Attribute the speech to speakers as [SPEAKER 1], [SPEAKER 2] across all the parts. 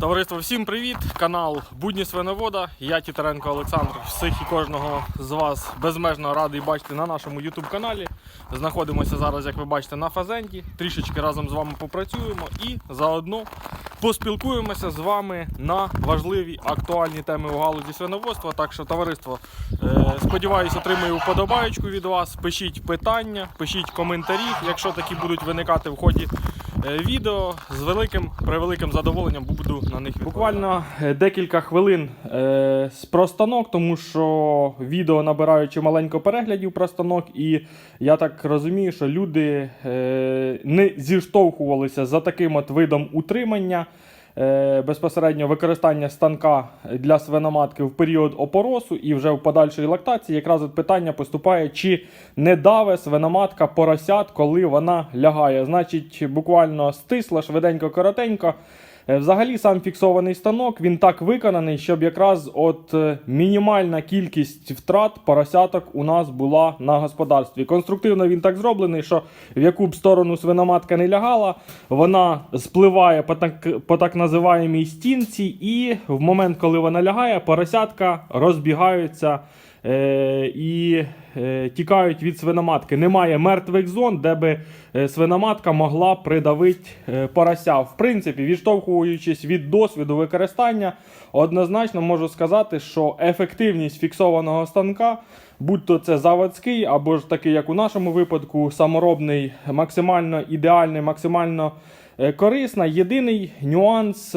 [SPEAKER 1] Товариство, всім привіт! Канал Будні Свиновода. Я Тітаренко Олександр. Всіх і кожного з вас безмежно радий бачити на нашому YouTube каналі. Знаходимося зараз, як ви бачите, на фазенті. Трішечки разом з вами попрацюємо і заодно поспілкуємося з вами на важливі актуальні теми у галузі свиноводства. Так що, товариство, е, сподіваюсь, отримаю вподобаєчку від вас. Пишіть питання, пишіть коментарі, якщо такі будуть виникати в ході відео. З великим превеликим задоволенням буду на них. Буквально е, декілька хвилин е, з простанок, тому що відео набираючи чималенько переглядів простанок, і я так розумію, що люди е, не зіштовхувалися за таким от видом утримання. Е, Безпосередньо використання станка для свиноматки в період опоросу і вже в подальшій лактації якраз от питання поступає, чи не даве свиноматка поросят, коли вона лягає. Значить, буквально стисла, швиденько, коротенько. Е, Взагалі, сам фіксований станок він так виконаний, щоб якраз от е, мінімальна кількість втрат поросяток у нас була на господарстві. Конструктивно він так зроблений, що в яку б сторону свиноматка не лягала, вона спливає по так, по так називаємій стінці, і в момент, коли вона лягає, поросятка розбігаються. Е, і е, тікають від свиноматки. Немає мертвих зон, де би е, свиноматка могла придавити порося. В принципі, відштовхуючись від досвіду використання, однозначно можу сказати, що ефективність фіксованого станка, будь то це заводський, або ж такий, як у нашому випадку, саморобний, максимально ідеальний, максимально. Корисна. Єдиний нюанс,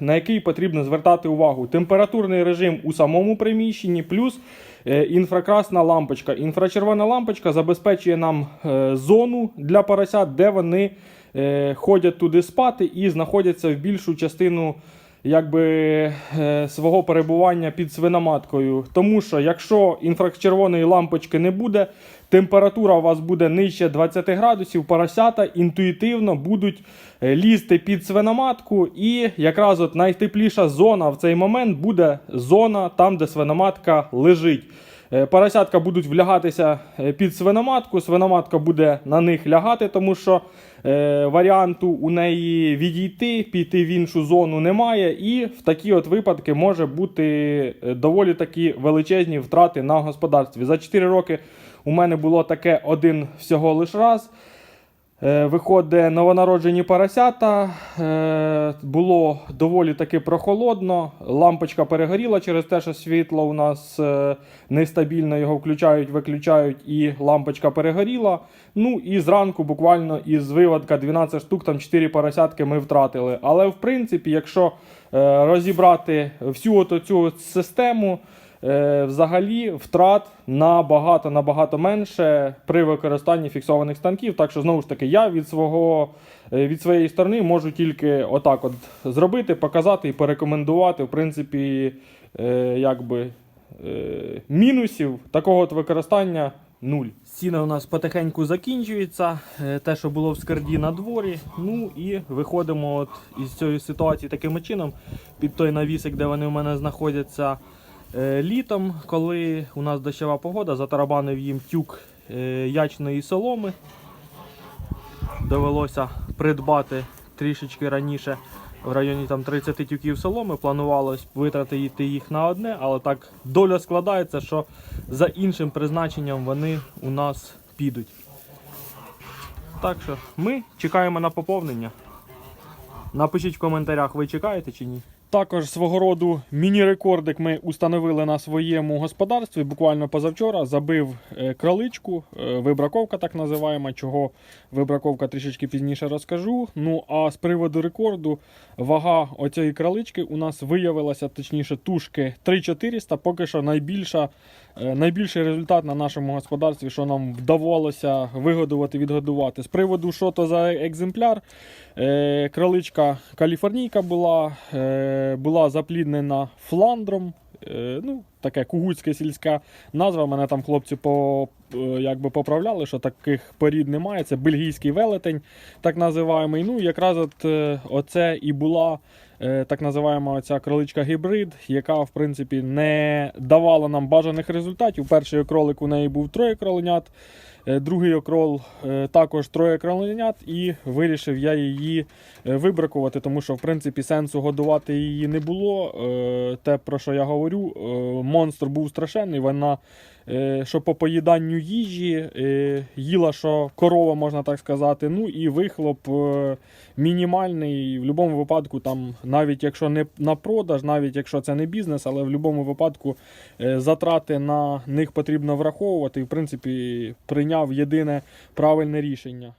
[SPEAKER 1] на який потрібно звертати увагу: температурний режим у самому приміщенні, плюс інфракрасна лампочка. Інфрачервона лампочка забезпечує нам е, зону для поросят, де вони е, ходять туди спати і знаходяться в більшу частину. Якби е, свого перебування під свиноматкою. Тому що якщо інфрачервоної лампочки не буде, температура у вас буде нижче 20 градусів, поросята інтуїтивно будуть е, лізти під свиноматку, і якраз от найтепліша зона в цей момент буде зона там, де свиноматка лежить. Е, Поросятка будуть влягатися е, під свиноматку, свиноматка буде на них лягати, тому що е, варіанту у неї відійти, піти в іншу зону немає. І в такі от випадки може бути доволі такі величезні втрати на господарстві. За 4 роки у мене було таке один всього лиш раз. Е, Виходить, новонароджені поросята. Е, Було доволі таки прохолодно. Лампочка перегоріла через те, що світло у нас е, нестабільно, його включають, виключають, і лампочка перегоріла. Ну і зранку, буквально із виводка 12 штук, там 4 поросятки ми втратили. Але в принципі, якщо розібрати всю от цю систему. Е, Взагалі втрат набагато набагато менше при використанні фіксованих станків. Так що знову ж таки я від свого е, від своєї сторони можу тільки отак от зробити, показати і порекомендувати. В принципі, е, якби мінусів такого от використання нуль. Стіна у нас потихеньку закінчується. Те, що було в скарді на дворі. Ну і виходимо от із цієї ситуації таким чином під той навісик, де вони у мене знаходяться. Е, Літом, коли у нас дощова погода, затарабанив їм тюк е, ячної соломи. Довелося придбати трішечки раніше в районі там 30 тюків соломи. Планувалось витратити їх на одне, але так доля складається, що за іншим призначенням вони у нас підуть. Так що ми чекаємо на поповнення. Напишіть в коментарях, ви чекаєте чи ні. Також свого роду міні-рекордик ми установили на своєму господарстві. Буквально позавчора забив краличку, е, вибраковка так називаємо, чого вибраковка трішечки пізніше розкажу. Ну а з приводу рекорду, вага оцієї кралички у нас виявилася, точніше, тушки 3400, поки що найбільша, е, найбільший результат на нашому господарстві, що нам вдавалося вигодувати, відгодувати. З приводу, що то за екземпляр, е, кроличка каліфорнійка була, е, була запліднена фландром. Е, ну, таке кугутська сільська назва. Мене там хлопці по, е, якби поправляли, що таких порід немає. Це бельгійський велетень, так називаємо. Ну, якраз от, е, оце і була е, так називаємо ця кроличка гібрид, яка в принципі не давала нам бажаних результатів. Перший кролик у неї був троє кроленят. Е, Другий окрол е, також троє кроленят, і вирішив я її е, вибракувати, тому що в принципі сенсу годувати її не було. Те, про що я говорю, монстр був страшенний. Вона, що по поїданню їжі, їла, що корова, можна так сказати. Ну і вихлоп мінімальний. В будь-якому випадку, там, навіть якщо не на продаж, навіть якщо це не бізнес, але в будь-якому випадку затрати на них потрібно враховувати. І, в принципі, прийняв єдине правильне рішення.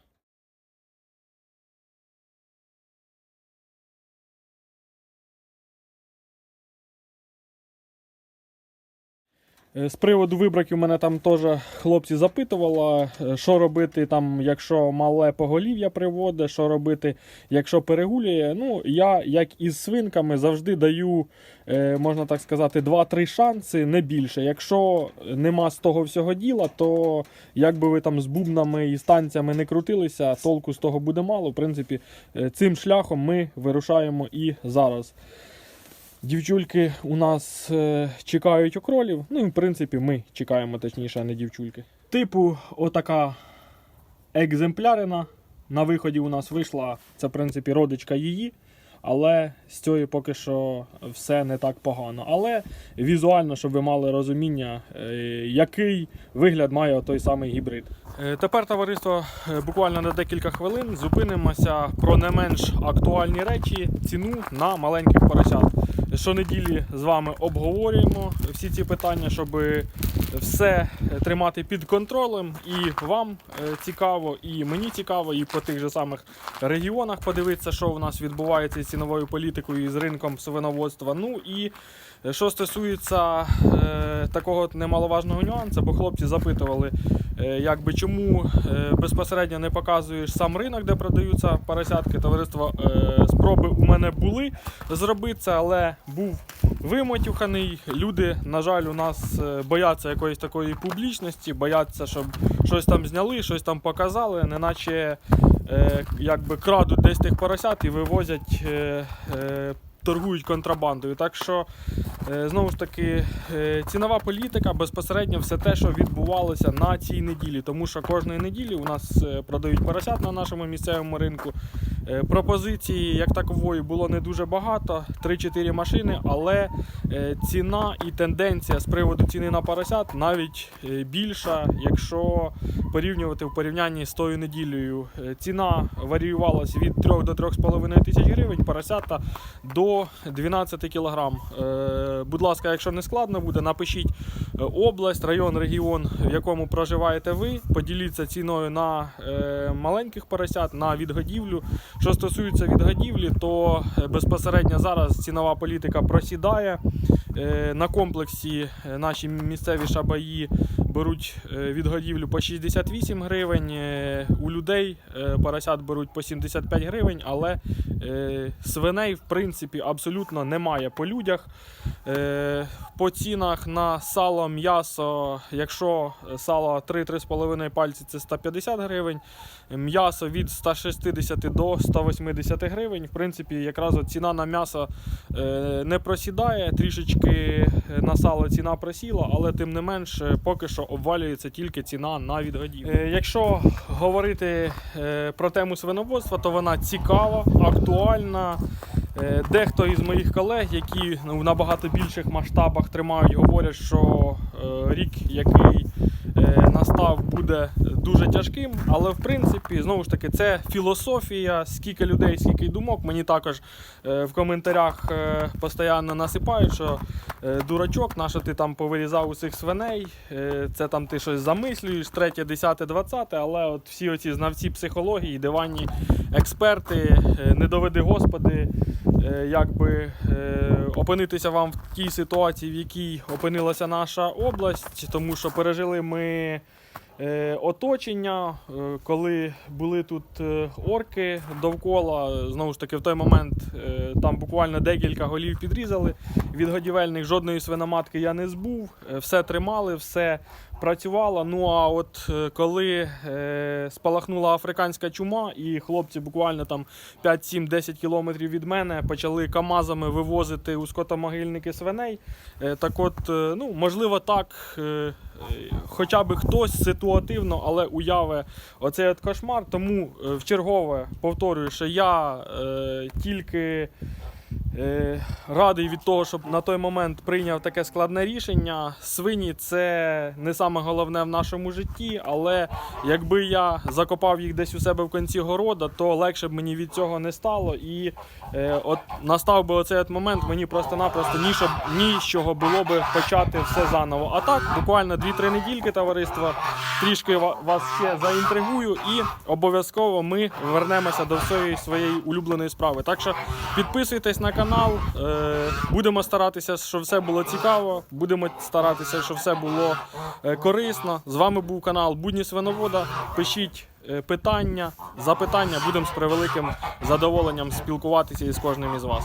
[SPEAKER 1] З приводу вибраків мене там теж хлопці запитували, е, що робити, там, якщо мале поголів'я приводить, що робити, якщо перегулює. Ну, я, як із свинками, завжди даю, е, можна так сказати, 2-3 шанси, не більше. Якщо нема з того всього діла, то як би ви там з бубнами і станціями не крутилися, толку з того буде мало. В принципі, е, цим шляхом ми вирушаємо і зараз. Дівчульки у нас е, чекають окролів. Ну і в принципі ми чекаємо, точніше, не дівчульки. Типу, отака екземплярина. На виході у нас вийшла, це в принципі родичка її. Але з цієї поки що все не так погано. Але візуально, щоб ви мали розуміння, е, який вигляд має той самий гібрид. Е, Тепер, товариство, е, буквально на декілька хвилин зупинимося про не менш актуальні речі, ціну на маленьких поросят. Щонеділі з вами обговорюємо всі ці питання, щоб все тримати під контролем. І вам е, цікаво, і мені цікаво, і по тих же самих регіонах подивитися, що у нас відбувається із ціновою політикою і з ринком свиноводства. Ну і що стосується е, такого немаловажного нюансу, бо хлопці запитували, якби чому е, безпосередньо не показуєш сам ринок, де продаються поросятки. Товариство е, спроби у мене були зробити це, але був вимотюханий. Люди, на жаль, у нас е, бояться якоїсь такої публічності, бояться, щоб щось там зняли, щось там показали, неначе е, якби крадуть десь тих поросят і вивозять. Торгують контрабандою. Так що, е, знову ж таки, е, цінова політика безпосередньо все те, що відбувалося на цій неділі. Тому що кожної неділі у нас е, продають поросят на нашому місцевому ринку. Е, Пропозиції як такової було не дуже багато, 3-4 машини, але е, ціна і тенденція з приводу ціни на поросят навіть е, більша, якщо порівнювати в порівнянні з тою неділею. Ціна варіювалася від 3 до 3,5 тисяч гривень, поросята до 12 кг. Будь ласка, якщо не складно буде, напишіть область, район, регіон, в якому проживаєте ви. Поділіться ціною на маленьких поросят, на відгодівлю. Що стосується відгодівлі, то е, безпосередньо зараз цінова політика просідає. Е, На комплексі е, наші місцеві шабаї беруть відгодівлю по 68 гривень. У людей поросят беруть по 75 гривень, але свиней в принципі абсолютно немає по людях. Е, По цінах на сало, м'ясо, якщо сало 3-3,5 пальці це 150 гривень, м'ясо від 160 до 180 гривень. В принципі, якраз ціна на м'ясо е, не просідає, трішечки е, на сало ціна просіла, але тим не менш е, поки що обвалюється тільки ціна на відгодівлю. Е, Якщо говорити е, про тему свиноводства, то вона цікава, актуальна. Е, Дехто із моїх колег, які ну, в набагато більших масштабах тримають, говорять, що е, рік, який е, настав, буде дуже тяжким. Але в принципі, знову ж таки, це філософія, скільки людей, скільки думок. Мені також в коментарях постійно насипають, що дурачок, на ти там повирізав усіх свиней, це там ти щось замислюєш, третє, десяте, двадцяте, але от всі оці знавці психології, диванні експерти, не доведи Господи, якби е, опинитися вам в тій ситуації, в якій опинилася наша область, тому що пережили ми. е, Оточення, е, коли були тут е, орки довкола, знову ж таки, в той момент е, там буквально декілька голів підрізали. Від годівельних жодної свиноматки я не збув, е, все тримали, все працювало. Ну а от е, коли е, спалахнула африканська чума, і хлопці буквально там 5-7-10 кілометрів від мене почали камазами вивозити у скотомогильники свиней. Е, так от, е, ну, можливо, так е, е, хоча б хтось ситуативно, але уяви оцей от кошмар. Тому е, в чергове повторюю, що я е, тільки. Е, радий від того, щоб на той момент прийняв таке складне рішення. Свині це не саме головне в нашому житті, але якби я закопав їх десь у себе в кінці города, то легше б мені від цього не стало. І е, от настав би оцей от момент, мені просто-напросто ні, щоб, ні з чого було би почати все заново. А так, буквально 2-3 недільки товариство, трішки вас ще заінтригую, і обов'язково ми вернемося до всієї своєї улюбленої справи. Так що підписуйтесь на канал, е, будемо старатися, щоб все було цікаво, будемо старатися, щоб все було е, корисно. З вами був канал Будні Свиновода. Пишіть е, питання, запитання, будемо з превеликим задоволенням спілкуватися із кожним із вас.